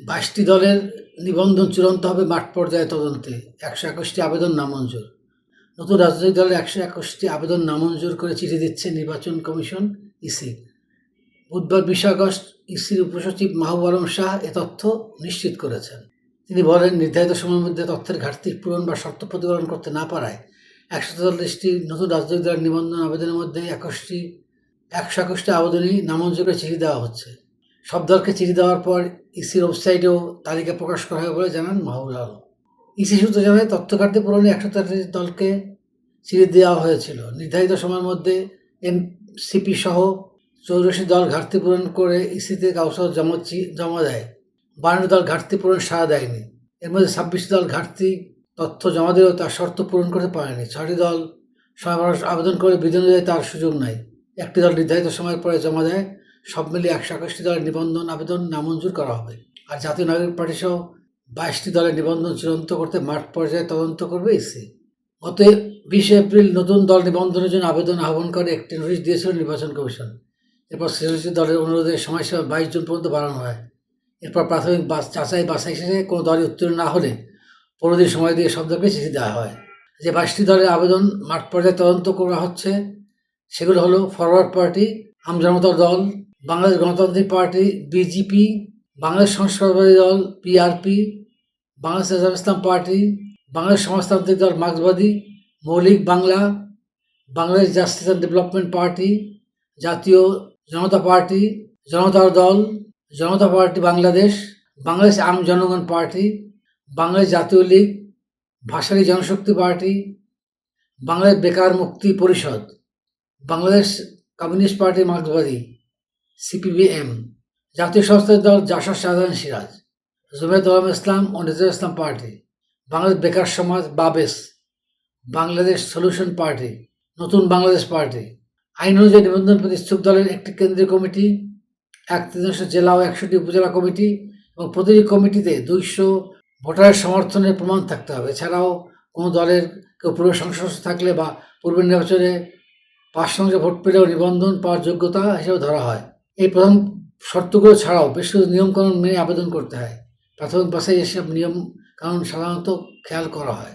বাইশটি দলের নিবন্ধন চূড়ান্ত হবে মাঠ পর্যায়ে তদন্তে। একশো একুশটি আবেদন নামঞ্জুর। নতুন রাজনৈতিক দলের একশো একুশটি আবেদন নামঞ্জুর করে চিঠি দিচ্ছে নির্বাচন কমিশন, ইসি। বুধবার বিশ আগস্ট ইসির উপসচিব মাহবুব আলম শাহ এ তথ্য নিশ্চিত করেছেন। তিনি বলেন, নির্ধারিত সময়ের মধ্যে তথ্যের ঘাটতি পূরণ বা শর্ত প্রতিপালন করতে না পারায় একশো তেতাল্লিশটি নতুন রাজনৈতিক দলের নিবন্ধন আবেদনের মধ্যে একুশটি, একশো একুশটি আবেদনই নামঞ্জুরে চিঠি দেওয়া হচ্ছে। সব দলকে চিঠি দেওয়ার পর ইসির ওয়েবসাইটেও তালিকা প্রকাশ করা হবে বলে জানান মাহবুল আলম। ইসি সূত্র জানায় তথ্য ঘাটতি পূরণে একশো তেতাল্লিশ দলকে চিঠি দেওয়া হয়েছিল। নির্ধারিত সময়ের মধ্যে এনসিপি সহ চৌরাশি দল ঘাটতি পূরণ করে ইসিতে কাউসার জমা জমা দেয়। বান্ন দল ঘাটতি পূরণ সাড়া দেয়নি। এর মধ্যে ছাব্বিশ দল ঘাটতি তথ্য জমা দিলেও তার শর্ত পূরণ করতে পারেনি। ছয়টি দল সময় আবেদন করে বিধি অনুযায়ী তার সুযোগ নাই। একটি দল নির্ধারিত সময়ের পরে জমা দেয় সব মিলিয়ে একশো একুশটি দলের নিবন্ধন আবেদন নামঞ্জুর করা হবে। আর জাতীয় নাগরিক পার্টি সহ বাইশটি দলের নিবন্ধন চূড়ান্ত করতে মাঠ পর্যায়ে তদন্ত করবে ইসি গত বিশে এপ্রিল নতুন দল নিবন্ধনের জন্য আবেদন আহ্বান করে একটি নোটিশ দিয়েছিল নির্বাচন কমিশন। এরপর ছেষট্টি দলের অনুরোধে সময়সীমা বাইশ জুন পর্যন্ত বাড়ানো হয়। এরপর প্রাথমিক বাস যাচাই বাছাই শেষে কোনো দলই উত্তীর্ণ না হলে পনেরো দিন সময় দিয়ে সব দলকে চিঠি দেওয়া হয়। যে বাইশটি দলের আবেদন মাঠ পর্যায়ে তদন্ত করা হচ্ছে, সেগুলো হলো ফরওয়ার্ড পার্টি আমজনতার দল বাংলাদেশ গণতান্ত্রিক পার্টি, বিজেপি, বাংলাদেশ সংস্কারবাদী দল পিআরপি বাংলাদেশ ইসলাম পার্টি, বাংলাদেশ সমাজতান্ত্রিক দল মার্ক্সবাদী, মৌলিক Bangla, Bangladesh justice and development party, Jatiya Janata party, জনতার দল, জনতা পার্টি বাংলাদেশ বাংলাদেশ আম জনগণ পার্টি, বাংলাদেশ জাতীয় লীগ ভাষারী জনশক্তি পার্টি, বাংলাদেশ বেকার মুক্তি পরিষদ, বাংলাদেশ কমিউনিস্ট পার্টি মার্ক্সবাদী। সিপিবিএম, জাতীয় সংস্থার দল জাসদ শাহজাহান সিরাজ জুবেদ উলাম ইসলাম ও নজরুল ইসলাম পার্টি, বাংলাদেশ বেকার সমাজ বাবেস, বাংলাদেশ সলিউশন পার্টি, নতুন বাংলাদেশ পার্টি। আইন অনুযায়ী নিবন্ধন প্রতি ইচ্ছুক দলের একটি কেন্দ্রীয় কমিটি, এক তৃতীয়াংশ জেলা ও একশোটি উপজেলা কমিটি এবং প্রতিটি কমিটিতে দুইশো ভোটারের সমর্থনের প্রমাণ থাকতে হবে। এছাড়াও কোনো দলের কেউ পূর্ব সংসদ থাকলে বা পূর্বের নির্বাচনে পাঁচ শতাংশ ভোট পেলেও নিবন্ধন পাওয়ার যোগ্যতা হিসেবে ধরা হয়। এই প্রধান শর্তগুলো ছাড়াও বেশ কিছু নিয়মকানুন মেনে আবেদন করতে হয়। প্রাথমিক বাসায় এসব নিয়ম কারণ সাধারণত খেয়াল করা হয়।